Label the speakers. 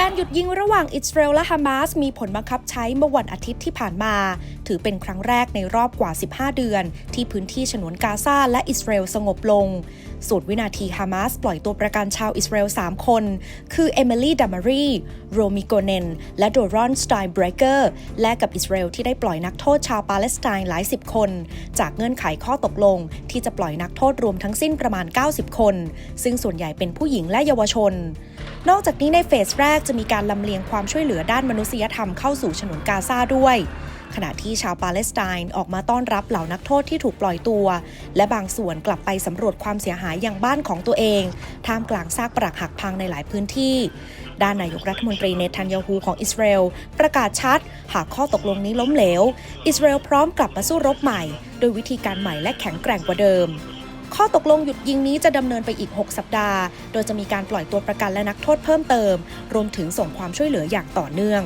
Speaker 1: การหยุดยิงระหว่างอิสราเอลและฮามาสมีผลบังคับใช้เมื่อวันอาทิตย์ที่ผ่านมา ถือเป็นครั้งแรกในรอบกว่า 15 เดือน ที่พื้นที่ฉนวนกาซาและอิสราเอลสงบลงส่วนวินาทีฮามาสปล่อยตัวประกันชาวอิสราเอล 3 คน คือเอมิลีดามารีโรมิโกเนน และโดรอนสไตน์เบรเกอร์ และกับอิสราเอลที่ได้ปล่อยนักโทษชาวปาเลสไตน์หลายสิบคน จากเงื่อนไขข้อตกลง ที่จะปล่อยนักโทษรวมทั้งสิ้นประมาณ 90 คน ซึ่งส่วนใหญ่เป็นผู้หญิงและเยาวชน นอกจากนี้ในเฟสแรกจะมีการลำเลียงความช่วยเหลือด้านมนุษยธรรมเข้าสู่ฉนวนกาซาด้วย ขณะที่ชาวปาเลสไตน์ออกมาต้อนรับเหล่านักโทษที่ถูกปล่อยตัว และบางส่วนกลับไปสำรวจความเสียหายอย่างบ้านของตัวเอง ท่ามกลางซากปรักหักพังในหลายพื้นที่ ด้านนายกรัฐมนตรีเนทันยาฮูของอิสราเอลประกาศชัด หากข้อตกลงนี้ล้มเหลว อิสราเอลพร้อมกลับมาสู้รบใหม่ โดยวิธีการใหม่และแข็งแกร่งกว่าเดิม ข้อตกลงหยุดยิงนี้จะดำเนินไปอีก 6 สัปดาห์ โดยจะมีการปล่อยตัวประกันและนักโทษเพิ่มเติม รวมถึงส่งความช่วยเหลืออย่างต่อเนื่อง